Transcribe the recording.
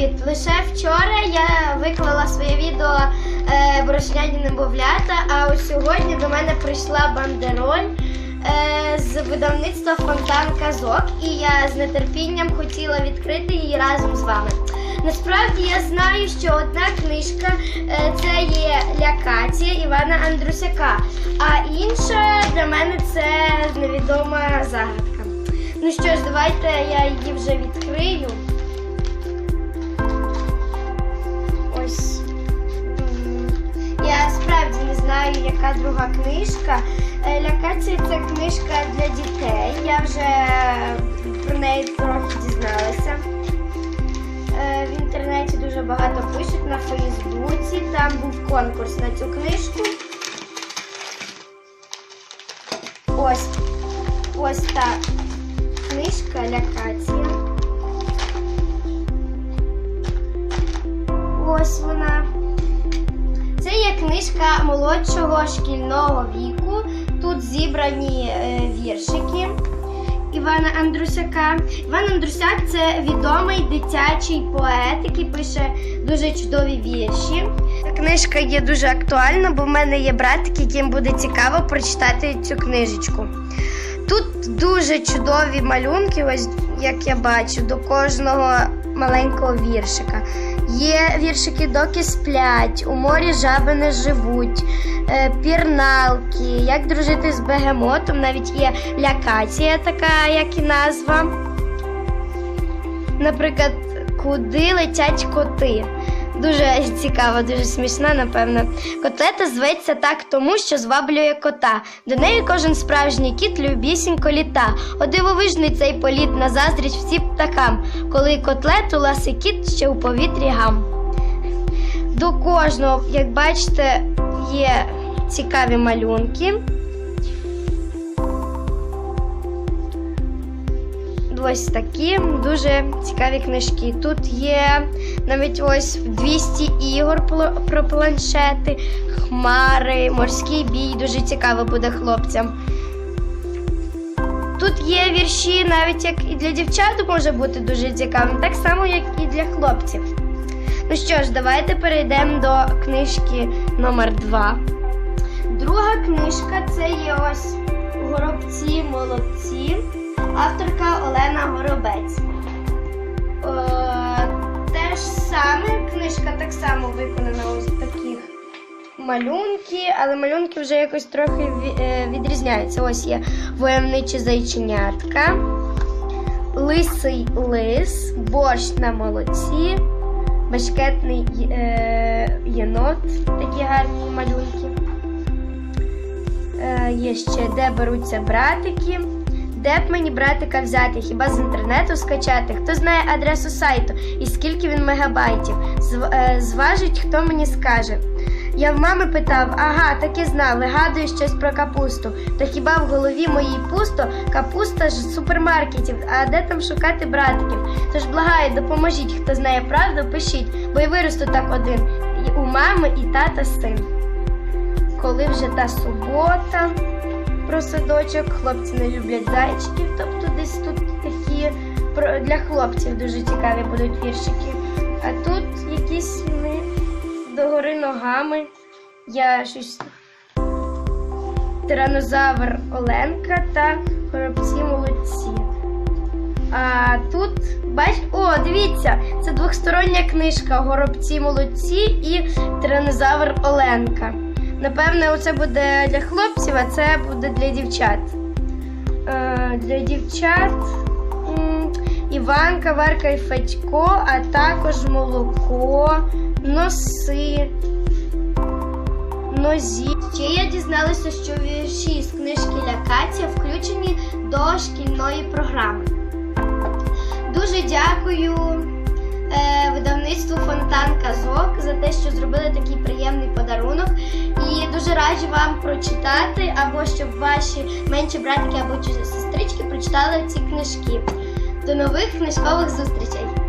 привіт! Лише вчора я виклала своє відео е, Борошняні немовлята, а ось сьогодні до мене прийшла бандероль е, з видавництва Фонтан Казок, і я з нетерпінням хотіла відкрити її разом з вами. Насправді я знаю, що одна книжка е, це є Лякація Івана Андрусяка, а інша для мене це невідома загадка. Ну що ж, давайте я її вже відкрию. Не яка друга книжка. Е, Лякація це книжка для дітей. Я вже про неї трохи дізналася. Е, В інтернеті дуже багато пишуть на Фейсбуці. Там був конкурс на цю книжку. Ось. Ось та книжка Лякація. Молодшого шкільного віку. Тут зібрані е, віршики Івана Андрусяка. Іван Андрусяк це відомий дитячий поет, який пише дуже чудові вірші. Книжка є дуже актуальна, бо в мене є братик, яким буде цікаво прочитати цю книжечку. Тут дуже чудові малюнки, ось як я бачу, до кожного маленького віршика. Є віршики доки сплять, у морі жаби не живуть, е, пірналки, як дружити з бегемотом, навіть є лякація, така, як і назва. Наприклад, куди летять коти. Дуже цікаво, дуже смішна, напевно. Котлета зветься так тому, що зваблює кота. До неї кожен справжній кіт любісінько літа. О дивовижний цей політ на заздрість всім птахам, коли котлету ласий кіт ще у повітрі гам. До кожного, як бачите, є цікаві малюнки. Ось такі дуже цікаві книжки. Тут є навіть ось 200 ігор про планшети, хмари, морський бій. Дуже цікаво буде хлопцям. Тут є вірші, навіть як і для дівчат може бути дуже цікавим, так само, як і для хлопців. Ну що ж, давайте перейдемо до книжки номер 2 Друга книжка це є ось Горобці молодці, авторка Олена Горобець. Е, те ж саме, книжка так само виконана ось таких малюнки, але малюнки вже якось трохи е, відрізняються. Ось є войовничі зайченятка, лисий лис, борщ на молоці, башкетний е, єнот, такі гарні малюнки. Є ще де беруться братики. Де б мені братика взяти? Хіба з інтернету скачати? Хто знає адресу сайту і скільки він мегабайтів? Е, зважить, хто мені скаже. Я в мами питав, ага, так і знав, вигадую щось про капусту. То хіба в голові моїй пусто капуста ж з супермаркетів, а де там шукати братиків? Тож благаю, допоможіть, хто знає правду, пишіть, бо й виросту так один. І у мами і тата син. Коли вже та субота про садочок, хлопці не люблять зайчиків, тобто десь тут такі для хлопців дуже цікаві будуть віршики. А тут якісь вони догори ногами. Я щось тиранозавр Оленка та горобці молодці. А тут, бач, о, дивіться, це двохстороння книжка Горобці молодці і тиранозавр Оленка. Напевне, це буде для хлопців, а це буде для дівчат. Е, для дівчат Іванка, Варка і Федько, а також молоко, носи, нозі. Ще я дізналася, що вірші з книжки Лякація включені до шкільної програми. Дуже дякую те, що зробили такий приємний подарунок. І дуже раджу вам прочитати, або щоб ваші менші братики або сестрички прочитали ці книжки. До нових книжкових зустрічей!